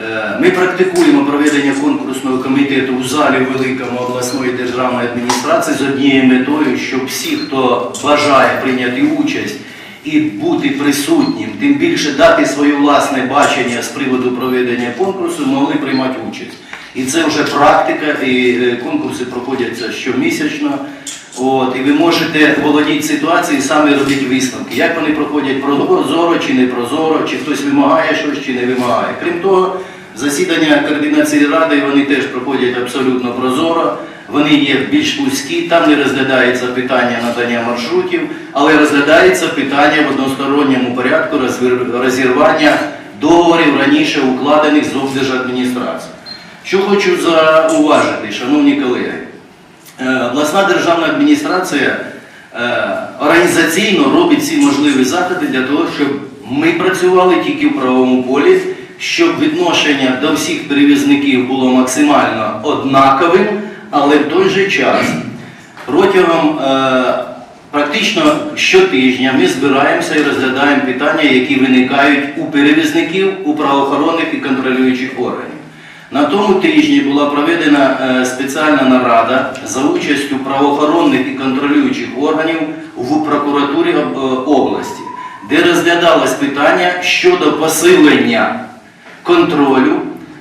Е, Ми практикуємо проведення конкурсного комітету у залі Великому обласної державної адміністрації з однією метою, щоб всі, хто бажає прийняти участь і бути присутнім, тим більше дати своє власне бачення з приводу проведення конкурсу, могли приймати участь. І це вже практика, і е, конкурси проходяться щомісячно. От, і ви можете володіти ситуацією і самі робити висновки, як вони проходять прозоро чи не прозоро, чи хтось вимагає щось, чи не вимагає. Крім того, засідання координації ради вони теж проходять абсолютно прозоро. Вони є більш вузькі, там не розглядається питання надання маршрутів, але розглядається питання в односторонньому порядку розірвання договорів раніше укладених з облдержадміністрацією. Що хочу зауважити, шановні колеги. Е, Обласна державна адміністрація е, організаційно робить всі можливі заходи для того, щоб ми працювали тільки в правовому полі, щоб відношення до всіх перевізників було максимально однаковим, але в той же час протягом е, практично щотижня ми збираємося і розглядаємо питання, які виникають у перевізників, у правоохоронних і контролюючих органів. На тому тижні була проведена е, спеціальна нарада за участю правоохоронних і контролюючих органів в прокуратурі е, області, де розглядалось питання щодо посилення контролю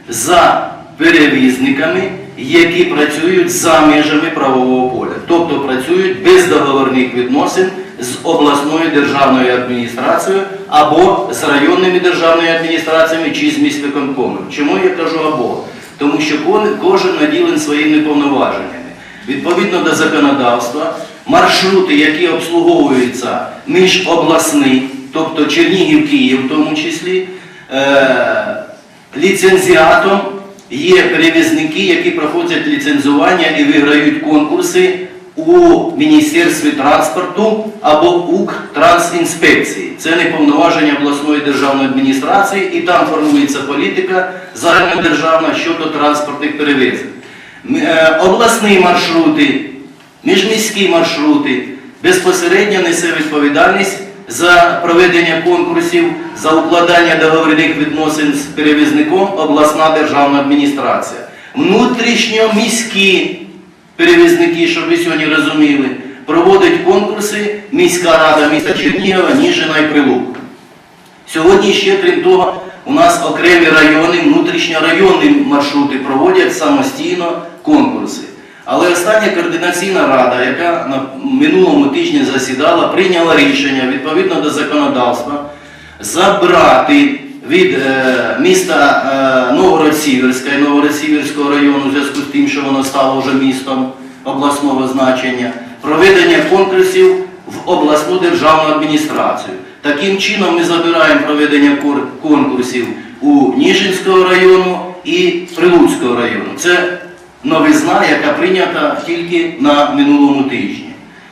за перевізниками, які працюють за межами правового поля, тобто працюють без договорних відносин з обласною державною адміністрацією або з районними державними адміністраціями чи з міськвиконкомом. Чому я кажу або? Тому що кожен наділен своїми повноваженнями. Відповідно до законодавства, маршрути, які обслуговуються міжобласні, тобто Чернігів, Київ в тому числі, е, ліцензіатом є перевізники, які проходять ліцензування і виграють конкурси у Міністерстві транспорту або Укртрансінспекції. Це не повноваження обласної державної адміністрації, і там формується політика загальнодержавна щодо транспортних перевезень. Е, Обласні маршрути, міжміські маршрути безпосередньо несе відповідальність за проведення конкурсів, за укладання договірних відносин з перевізником обласна державна адміністрація. Внутрішньоміські перевізники, щоб ви сьогодні розуміли, проводить конкурси міська рада міста Чернігова, Ніжина і Прилук. Сьогодні ще, крім того, у нас окремі райони, внутрішньорайонні маршрути проводять самостійно конкурси. Але остання координаційна рада, яка на минулому тижні засідала, прийняла рішення відповідно до законодавства забрати від е, міста е, Новгород-Сіверська і Новгород-Сіверського району, в зв'язку з тим, що воно стало вже містом обласного значення, проведення конкурсів в обласну державну адміністрацію. Таким чином ми забираємо проведення конкурсів у Ніжинського району і Прилуцького району. Це новизна, яка прийнята тільки на минулому тижні.